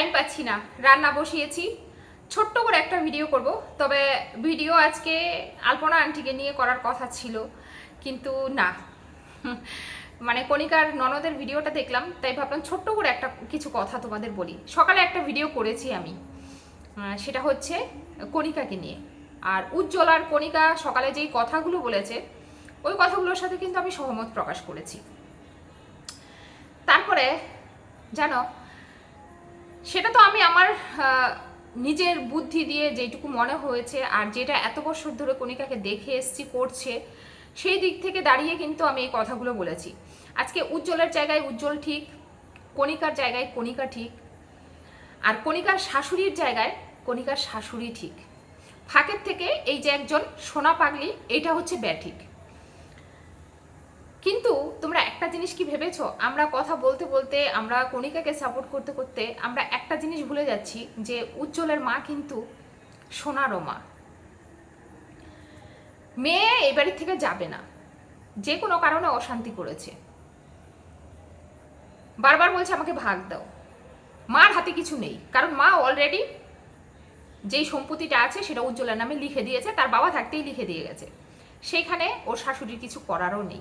Time পাচ্ছি না। রান্না বসিয়েছি। ছোট্ট করে একটা ভিডিও করব। তবে ভিডিও আজকে আলপনা আন্টিকে নিয়ে করার কথা ছিল। কিন্তু না। মানে কণিকার ননদের ভিডিওটা দেখলাম, তাই ভাবলাম ছোট্ট করে একটা কিছু কথা তোমাদের বলি। সকালে একটা ভিডিও করেছি আমি। সেটা হচ্ছে কণিকাকে নিয়ে। আর উজ্জ্বল আর কণিকা সকালে যেই কথাগুলো বলেছে, ওই কথাগুলোর সাথে কিন্তু আমি সহমত প্রকাশ করেছি। তারপরে, জানো সেটা তো আমি আমার নিজের বুদ্ধি দিয়ে যেটুকু মনে হয়েছে আর যেটা এত বছর ধরে কণিকাকে দেখে এসছি, করছে, সেই দিক থেকে দাঁড়িয়ে কিন্তু আমি এই কথাগুলো বলেছি। আজকে উজ্জ্বলের জায়গায় উজ্জ্বল ঠিক, কণিকার জায়গায় কণিকা ঠিক, আর কণিকার শাশুড়ির জায়গায় কণিকার শাশুড়ি ঠিক। ফাঁকের থেকে এই যে একজন সোনা পাগলি, এইটা হচ্ছে ব্যাঠিক কিন্তু তোমরা একটা জিনিস কি ভেবেছো? আমরা কথা বলতে বলতে, আমরা কণিকাকে সাপোর্ট করতে করতে, আমরা একটা জিনিস ভুলে যাচ্ছি যে উজ্জ্বলের মা কিন্তু সোনারও মা। মেয়ে এই বাড়ির থেকে যাবে না। যে কোনো কারণে অশান্তি করেছে। বারবার বলছে আমাকে ভাগ দাও। মার হাতে কিছু নেই। কারণ মা অলরেডি যেই সম্পত্তিটা আছে সেটা উজ্জ্বলের নামে লিখে দিয়েছে, তার বাবা থাকতেই লিখে দিয়ে গেছে। সেইখানে ওর শাশুড়ির কিছু করারও নেই।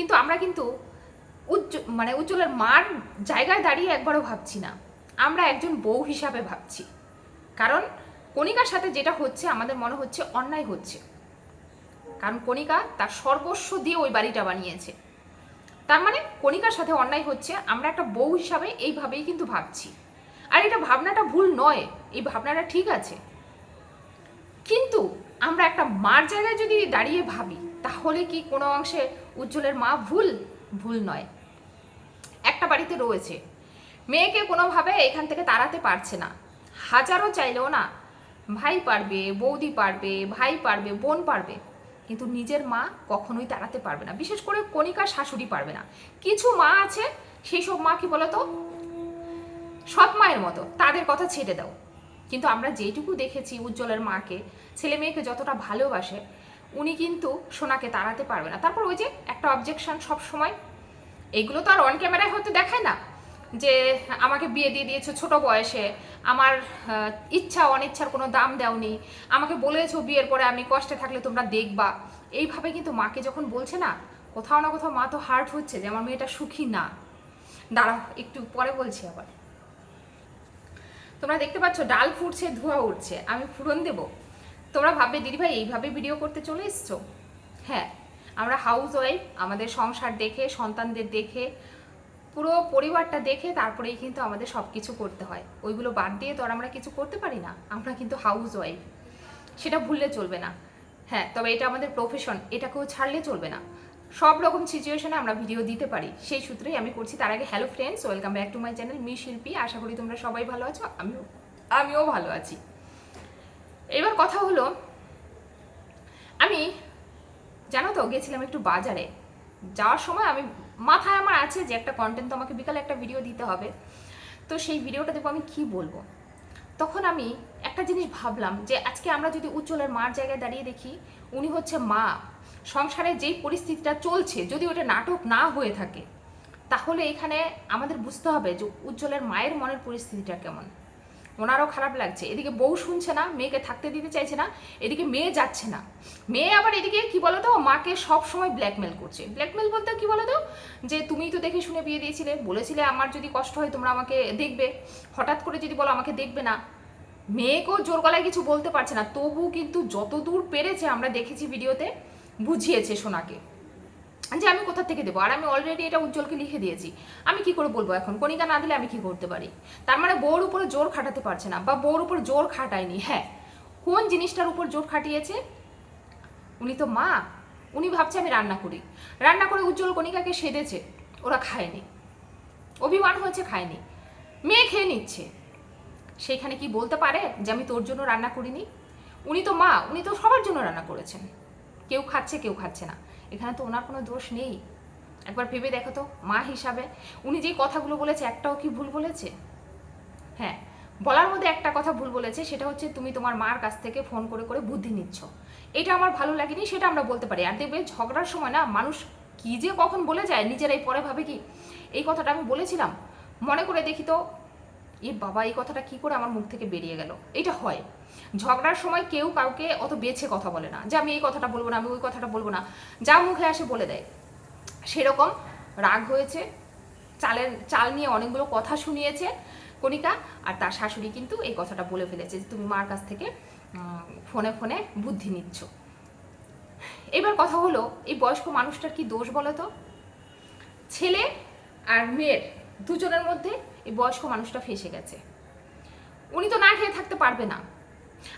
কিন্তু আমরা কিন্তু উজ্জ্ব মানে উজ্জ্বলের মার জায়গায় দাঁড়িয়ে একবারও ভাবছি না। আমরা একজন বউ হিসাবে ভাবছি। কারণ কণিকার সাথে যেটা হচ্ছে, আমাদের মনে হচ্ছে অন্যায় হচ্ছে। কারণ কণিকা তার সর্বস্ব দিয়ে ওই বাড়িটা বানিয়েছে। তার মানে কণিকার সাথে অন্যায় হচ্ছে, আমরা একটা বউ হিসাবে এইভাবেই কিন্তু ভাবছি। আর এটা ভাবনাটা ভুল নয়, এই ভাবনাটা ঠিক আছে। কিন্তু আমরা একটা মার জায়গায় যদি দাঁড়িয়ে ভাবি তাহলে কি কোনো অংশে উজ্জ্বলের মা ভুল? ভুল নয়। একটা বাড়িতে রয়েছে। মেয়েকে কোনোভাবে এখান থেকে তাড়াতে পারছে না। হাজারও চাইলেও না, ভাই পারবে, বৌদি পারবে, ভাই পারবে, বোন পারবে। কিন্তু নিজের মা কখনোই তাড়াতে পারবে না। বিশেষ করে কণিকার শাশুড়ি পারবে না। কিছু মা আছে সেই সব মা কি বলতো? সৎ মায়ের মতো। তাদের কথা ছেড়ে দাও। কিন্তু আমরা যেটুকু দেখেছি উজ্জ্বলের মাকে, ছেলে মেয়েকে যতটা ভালোবাসে উনি কিন্তু সোনাকে তাড়াতে পারবে না। তারপর ওই যে একটা অবজেকশন সব সময় এগুলো তো আর অন ক্যামেরায় হয়তো দেখায় না। যে আমাকে বিয়ে দিয়ে দিয়েছ ছোট বয়সে, আমার ইচ্ছা অনিচ্ছার কোনো দাম দেওনি, আমাকে বলেছ বিয়ের পরে আমি কষ্টে থাকলে তোমরা দেখবা। এইভাবে কিন্তু মাকে যখন বলছে না, কোথাও না কোথাও মা তো হার্ট হচ্ছে যে আমার মেয়েটা সুখী না। দাঁড়া একটু পরে বলছি আবার। তোমরা দেখতে পাচ্ছ, ডাল ফুটছে, ধোঁয়া উঠছে। আমি ফুরন দেব। তোমরা ভাববে দিদিভাই এইভাবে ভিডিও করতে চলে এসছো? হ্যাঁ আমরা হাউস ওয়াইফ আমাদের সংসার দেখে, সন্তানদের দেখে, পুরো পরিবারটা দেখে তারপরেই কিন্তু আমাদের সব কিছু করতে হয়। ওইগুলো বাদ দিয়ে তো আর আমরা কিছু করতে পারি না। আমরা কিন্তু হাউস ওয়াইফ সেটা ভুললে চলবে না। হ্যাঁ তবে এটা আমাদের প্রফেশন এটাকেও ছাড়লে চলবে না। সব রকম সিচুয়েশনে আমরা ভিডিও দিতে পারি। সেই সূত্রেই আমি করছি। তার আগে hello friends welcome back to my channel me Shilpi আশা করি তোমরা সবাই ভালো আছো, আমিও আমিও ভালো আছি। কথা হলো, আমি, জানো তো গেছিলাম একটু বাজারে। যাওয়ার সময় আমি, মাথায় আমার আছে যে একটা কন্টেন্ট তো আমাকে বিকালে একটা ভিডিও দিতে হবে। তো সেই ভিডিওটা দেখব আমি কি বলব? তখন আমি একটা জিনিস ভাবলাম যে আজকে আমরা যদি উজ্জ্বলের মার জায়গায় দাঁড়িয়ে দেখি, উনি হচ্ছে মা। সংসারে যেই পরিস্থিতিটা চলছে, যদি ওটা নাটক না হয়ে থাকে, তাহলে এখানে আমাদের বুঝতে হবে যে উজ্জ্বলের মায়ের মনের পরিস্থিতিটা কেমন। ওনারও খারাপ লাগছে। এদিকে বউ শুনছে না, মেয়েকে থাকতে দিতে চাইছে না, এদিকে মেয়ে যাচ্ছে না। মেয়ে আবার এদিকে কি বলতো, মাকে সব সময় ব্ল্যাকমেল করছে। ব্ল্যাকমেল বলতে কি বলতো? যে তুমি তো দেখে শুনে বিয়ে দিয়েছিলে, বলেছিলে আমার যদি কষ্ট হয় তোমরা আমাকে দেখবে। হঠাৎ করে যদি বলো আমাকে দেখবে না, মেয়েকেও জোর গলায় কিছু বলতে পারছে না। তবু কিন্তু যতদূর পেরেছে আমরা দেখেছি ভিডিওতে, বুঝিয়েছে সোনাকে। যে আমি কোথা থেকে দেবো? আর আমি অলরেডি এটা উজ্জ্বলকে লিখে দিয়েছি। আমি কি করে বলব এখন? কণিকা না দিলে আমি কি করতে পারি? তার মানে বউর উপরে জোর খাটাতে পারছে না, বা বউর উপর জোর খাটায়নি। হ্যাঁ কোন জিনিসটার উপর জোর খাটিয়েছে? উনি তো মা। উনি ভাবছে আমি রান্না করি। রান্না করে উজ্জ্বল কণিকাকে সেধেছে ওরা খায়নি। অভিমান হয়েছে, খায়নি। মেয়ে খেয়ে নিচ্ছে। সেইখানে কি বলতে পারে যে আমি তোর জন্য রান্না করিনি? উনি তো মা, উনি তো সবার জন্য রান্না করেছেন। কেউ খাচ্ছে কেউ খাচ্ছে না। এখানে তো ওনার কোনো দোষ নেই। একবার ভেবে দেখো তো, মা হিসাবে। উনি যেই কথাগুলো বলেছে, একটাও কি ভুল বলেছে? হ্যাঁ বলার মধ্যে একটা কথা ভুল বলেছে, সেটা হচ্ছে তুমি তোমার মার কাছ থেকে ফোন করে করে বুদ্ধি নিচ্ছ। এটা আমার ভালো লাগেনি, সেটা আমরা বলতে পারি। আর দেখবে ঝগড়ার সময় না, মানুষ কি যে কখন বলে যায়, নিজেরাই পরে ভাবে কি? এই কথাটা আমি বলেছিলাম। মনে করে দেখি তো, এ বাবা, এই কথাটা কি করে আমার মুখ থেকে বেরিয়ে গেল? এটা হয়। ঝগড়ার সময় কেউ কাউকে অত বেছে কথা বলে না। যে আমি এই কথাটা বলব না, আমি ওই কথাটা বলব না। যা মুখে আসে বলে দেয়। সেরকম রাগ হয়েছে, চালের, চাল নিয়ে অনেকগুলো কথা শুনিয়েছে কণিকা, আর তার শাশুড়ি কিন্তু এই কথাটা বলে ফেলেছে যে, তুমি মার কাছ থেকে ফোনে ফোনে বুদ্ধি নিচ্ছ। এবার কথা হলো, এই বয়স্ক মানুষটার কি দোষ বলো তো? ছেলে আর মেয়ের দুজনের মধ্যে এই বয়স্ক মানুষটা ফেসে গেছে। উনি তো না খেয়ে থাকতে পারবে না।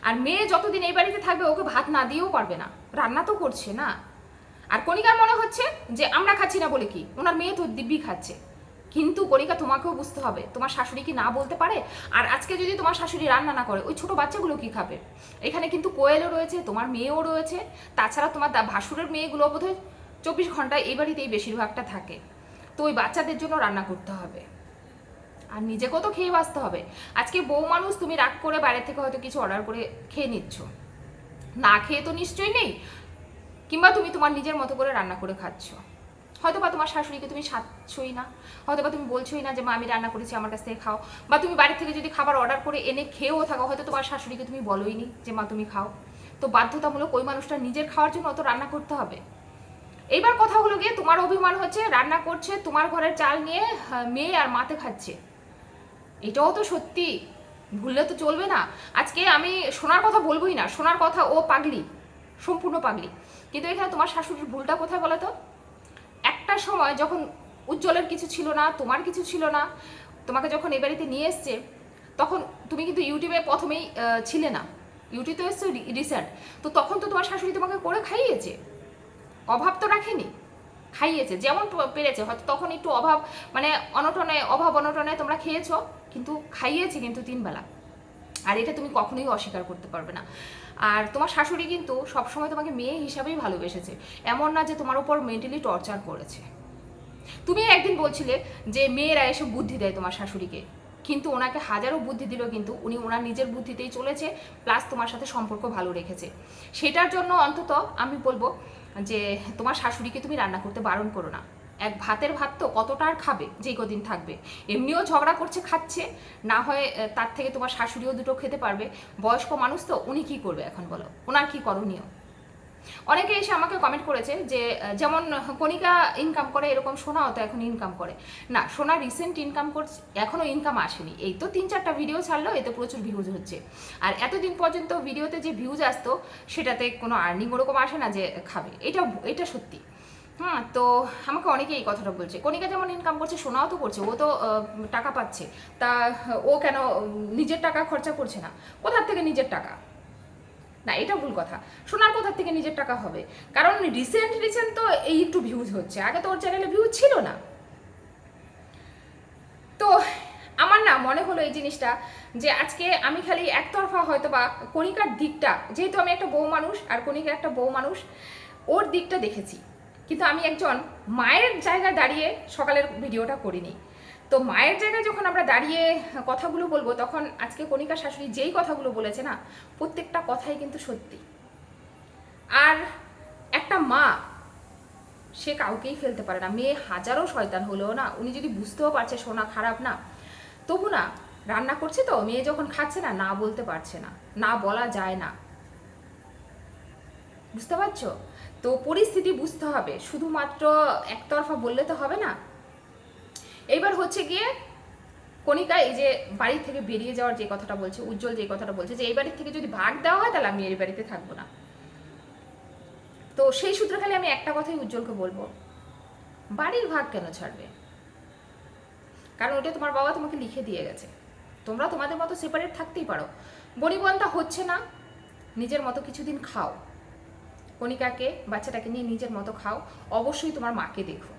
আর মেয়ে যতদিন এই বাড়িতে থাকবে, ওকে ভাত না দিয়েও পারবে না। রান্না তো করছে না। আর কণিকার মনে হচ্ছে যে, আমরা খাচ্ছি না বলে কি? ওনার মেয়ে তো দিব্যি খাচ্ছে। কিন্তু কণিকা, তোমাকেও বুঝতে হবে, তোমার শাশুড়ি কি না বলতে পারে? আর আজকে যদি তোমার শাশুড়ি রান্না না করে, ওই ছোট বাচ্চাগুলো কি খাবে? এখানে কিন্তু কোয়েলও রয়েছে, তোমার মেয়েও রয়েছে। তাছাড়া তোমার ভাসুরের মেয়েগুলো বোধহয় চব্বিশ ঘন্টায় এই বাড়িতেই বেশিরভাগটা থাকে। তো ওই বাচ্চাদের জন্য রান্না করতে হবে। আর নিজেকেও তো খেয়ে বাঁচতে হবে। আজকে বউ মানুষ, তুমি রাগ করে বাইরে থেকে হয়তো কিছু অর্ডার করে খেয়ে নিচ্ছ। না খেয়ে তো নিশ্চয়ই নেই। কিংবা তুমি তোমার নিজের মতো করে রান্না করে খাচ্ছ। হয়তো বা তোমার শাশুড়িকে তুমি সাচ্ছই না। হয়তো বা তুমি বলছোই না যে, মা, আমি রান্না করেছি, আমার কাছ থেকে খাও। বা তুমি বাড়ি থেকে যদি খাবার অর্ডার করে এনে খেয়েও থাকো, হয়তো তোমার শাশুড়িকে তুমি বলোই নি যে, মা, তুমি খাও। তো বাধ্যতামূলক ওই মানুষটা নিজের খাওয়ার জন্য অত রান্না করতে হবে। এইবার কথা হলো গিয়ে তোমার অভিমান হচ্ছে, রান্না করছে, তোমার ঘরের চাল নিয়ে মেয়ে আর মাতে খাচ্ছে। এটাও তো সত্যি। ভুললে তো চলবে না। আজকে আমি শোনার কথা বলবোই না। শোনার কথা ও পাগলি, সম্পূর্ণ পাগলি। কিন্তু এখানে তোমার শাশুড়ির ভুলটা কোথায় বলো তো? একটা সময় যখন উজ্জ্বলের কিছু ছিল না, তোমার কিছু ছিল না, তোমাকে যখন এ বাড়িতে নিয়ে এসছে, তখন তুমি কিন্তু ইউটিউবে প্রথমেই ছিলে না। ইউটিউবে এসছো রিসেন্ট। তো তখন তো তোমার শাশুড়ি তোমাকে করে খাইয়েছে। অভাব তো রাখেনি। খাইয়েছে, যেমন পেরেছে, হয়তো তখন একটু অভাব মানে অনটনে, অভাব অনটনে তোমরা খেয়েছো, কিন্তু খাইয়েছে কিন্তু তিনবেলা। আর এটা তুমি কখনোই অস্বীকার করতে পারবে না। আর তোমার শাশুড়ি কিন্তু সবসময় তোমাকে মেয়ে হিসাবেই ভালোবেসেছে। এমন না যে তোমার উপর মেন্টালি টর্চার করেছে। তুমি একদিন বলছিলে যে মেয়েরা এসে বুদ্ধি দেয় তোমার শাশুড়িকে। কিন্তু ওনাকে হাজারো বুদ্ধি দিল কিন্তু উনি ওনার নিজের বুদ্ধিতেই চলেছে প্লাস তোমার সাথে সম্পর্ক ভালো রেখেছে। সেটার জন্য অন্তত আমি বলব যে তোমার শাশুড়িকে তুমি রান্না করতে বারণ করো না। এক ভাতের ভাত তো কতটা আর খাবে, যেই কদিন থাকবে। এমনিও ঝগড়া করছে, খাচ্ছে, না হয় তার থেকে তোমার শাশুড়িও দুটো খেতে পারবে। বয়স্ক মানুষ তো, উনি কি করবে এখন বলো? ওনার কি করণীয়? অনেকে এসে আমাকে কমেন্ট করেছে যে যেমন কণিকা ইনকাম করে, এরকম সোনাও তো এখন ইনকাম করে। না, সোনা রিসেন্ট ইনকাম করছে এখনও ইনকাম আসেনি। এই তো তিন চারটা ভিডিও ছাড়লো, এতে প্রচুর ভিউজ হচ্ছে। আর এতদিন পর্যন্ত ভিডিওতে যে ভিউজ আসতো, সেটাতে কোনো আর্নিং ওরকম আসে না যে খাবে। এটা এটা সত্যি। হ্যাঁ তো আমাকে অনেকে এই কথাটা বলছে। কণিকা যেমন ইনকাম করছে, সোনাও তো করছে, ও তো টাকা পাচ্ছে। তা, ও কেন নিজের টাকা খরচা করছে না? কোথার থেকে নিজের টাকা? না, এটা ভুল কথা। সোনার কোথার থেকে নিজের টাকা হবে। কারণ রিসেন্ট রিসেন্ট তো এই একটু ভিউজ হচ্ছে। আগে তো ওর চ্যানেলে ভিউজ ছিল না। তো আমার না মনে হলো এই জিনিসটা যে আজকে আমি খালি একতরফা হয়তো বা কণিকার দিকটা, যেহেতু আমি একটা বউ মানুষ আর কণিকা একটা বউ মানুষ, ওর দিকটা দেখেছি। কিন্তু আমি একজন মায়ের জায়গায় দাঁড়িয়ে সকালের ভিডিওটা করিনি। তো মায়ের জায়গায় যখন আমরা দাঁড়িয়ে কথাগুলো বলব, তখন আজকে কণিকা শাশুড়ি যেই কথাগুলো বলেছে না, প্রত্যেকটা কথাই কিন্তু সত্যি। আর একটা মা, সে কাউকেই ফেলতে পারে না। মেয়ে হাজারো শয়তান হলেও না, উনি যদি বুঝতেও পারছে সোনা খারাপ না, তবু না, রান্না করছে তো, মেয়ে যখন খাচ্ছে না না বলতে পারছে না না বলা যায় না। বুঝতে পারছ? তো পরিস্থিতি বুঝতে হবে। শুধুমাত্র একতরফা বললে তো হবে না এইবার হচ্ছে গিয়ে কণিকা এই যে বাড়ি থেকে বেরিয়ে যাওয়ার যে কথাটা বলছে, উজ্জ্বল যে কথাটা বলছে যে এই বাড়ির থেকে যদি ভাগ দেওয়া হয় তাহলে আমি এই বাড়িতে থাকব না। তো সেই সূত্রে খালি আমি একটা কথাই উজ্জ্বলকে বলব, বাড়ির ভাগ কেন ছাড়বে? কারণ ওটা তোমার বাবা তোমাকে লিখে দিয়ে গেছে। তোমরা তোমাদের মতো সেপারেট থাকতেই পারো। বনিবনটা হচ্ছে না, নিজের মতো কিছুদিন খাও। কণিকাকে, বাচ্চাটাকে নিয়ে নিজের মতো খাও। অবশ্যই তোমার মাকে দেখো।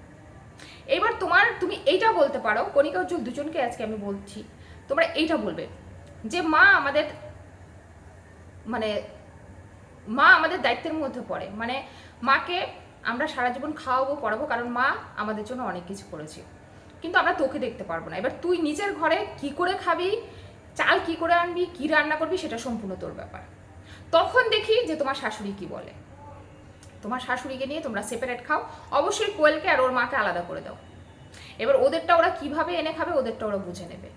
এবার তোমার, তুমি এইটা বলতে পারো, কণিকা উজ্জ্বল দুজনকে আজকে আমি বলছি। তোমরা এইটা বলবে যে মা আমাদের মানে মা আমাদের দায়িত্বের মধ্যে পড়ে। মানে মাকে আমরা সারা জীবন খাওয়াবো, পড়াবো, কারণ মা আমাদের জন্য অনেক কিছু করেছে। কিন্তু আমরা তোকে দেখতে পারব না। এবার তুই নিজের ঘরে কি করে খাবি, চাল কি করে আনবি, কি রান্না করবি, সেটা সম্পূর্ণ তোর ব্যাপার। তখন দেখি যে তোমার শাশুড়ি কি বলে। তোমার শাশুড়িকে নিয়ে তোমরা সেপারেট খাও। অবশ্যই কোয়েলকে আর ওর মাকে আলাদা করে দাও। এবার ওদেরটা ওরা কীভাবে এনে খাবে, ওদেরটা ওরা বুঝে নেবে।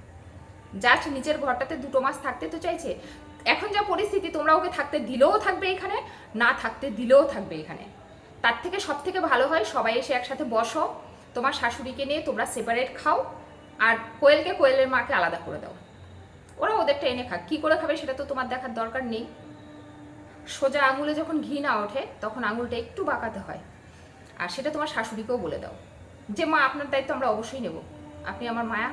জাস্ট নিজের ঘরটাতে দুটো মাস থাকতে তো চাইছে। এখন যা পরিস্থিতি, তোমরা ওকে থাকতে দিলেও থাকবে এখানে, না থাকতে দিলেও থাকবে এখানে। তার থেকে সব থেকে ভালো হয় সবাই এসে একসাথে বসো। তোমার শাশুড়িকে নিয়ে তোমরা সেপারেট খাও আর কোয়েলকে কোয়েলের মাকে আলাদা করে দাও। ওরা ওদেরটা এনে খাক। কী করে খাবে সেটা তো তোমার দেখার দরকার নেই। সোজা আঙুলে যখন ঘি না ওঠে, তখন আঙুলটা একটু বাঁকাতে হয়। আর সেটা তোমার শাশুড়িকেও বলে দাও। যে, মা, আপনার দায়িত্ব আমরা অবশ্যই নেব। আপনি আমার মায়া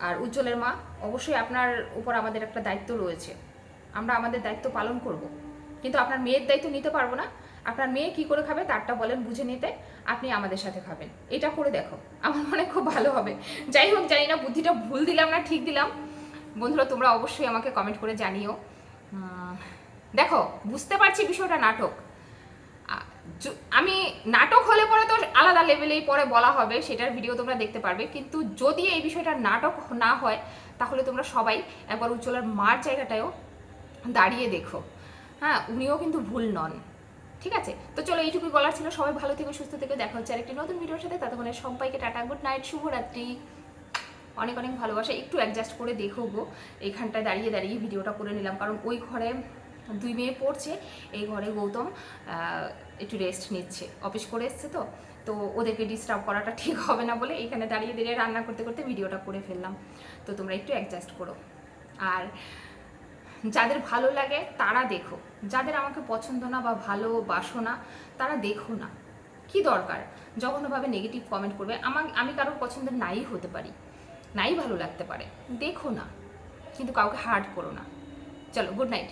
আর উজ্জ্বলের মা, অবশ্যই আপনার উপর আমাদের একটা দায়িত্ব রয়েছে। আমরা আমাদের দায়িত্ব পালন করব। কিন্তু আপনার মেয়ের দায়িত্ব নিতে পারব না। আপনার মেয়ে কি করে খাবে তারটা বলেন বুঝে নিতে। আপনি আমাদের সাথে খাবেন। এটা করে দেখো। আমার মনে খুব ভালো হবে। যাই হোক, জানি না, বুদ্ধিটা ভুল দিলাম না ঠিক দিলাম। বন্ধুরা, তোমরা অবশ্যই আমাকে কমেন্ট করে জানিও। দেখো, বুঝতে পারছি বিষয়টা নাটক। আমি নাটক হলে পরে তো আলাদা লেভেলেই পরে বলা হবে, সেটার ভিডিও তোমরা দেখতে পারবে। কিন্তু যদি এই বিষয়টা নাটক না হয়, তাহলে তোমরা সবাই একবার উজ্জ্বলার মার জায়গাটায়ও দাঁড়িয়ে দেখো। হ্যাঁ উনিও কিন্তু ভুল নন। ঠিক আছে? তো চলো, এইটুকুই বলার ছিল। সবাই ভালো থেকে, সুস্থ থেকে। দেখা হচ্ছে আরেকটি নতুন ভিডিওর সাথে। ততক্ষণে সবাইকে টাটা। গুড নাইট, শুভরাত্রি। অনেক অনেক ভালোবাসা। একটু অ্যাডজাস্ট করে দেখো গো। এইখানটায় দাঁড়িয়ে দাঁড়িয়ে ভিডিওটা করে নিলাম। কারণ ওই ঘরে দুই মেয়ে পড়ছে, এই ঘরে গৌতম একটু রেস্ট নিচ্ছে। অফিস করে এসছে তো তো ওদেরকে ডিস্টার্ব করাটা ঠিক হবে না বলে এখানে দাঁড়িয়ে দাঁড়িয়ে রান্না করতে করতে ভিডিওটা করে ফেললাম। তো তোমরা একটু অ্যাডজাস্ট করো। আর যাদের ভালো লাগে তারা দেখো। যাদের আমাকে পছন্দ না বা ভালোবাসো না, তারা দেখো না। কি দরকার? জঘন্যভাবে নেগেটিভ কমেন্ট করবে। আমার, আমি কারোর পছন্দের নাই হতে পারি। নাই ভালো লাগতে পারে। দেখো না। কিন্তু কাউকে হার্ট করো না। চলো গুড নাইট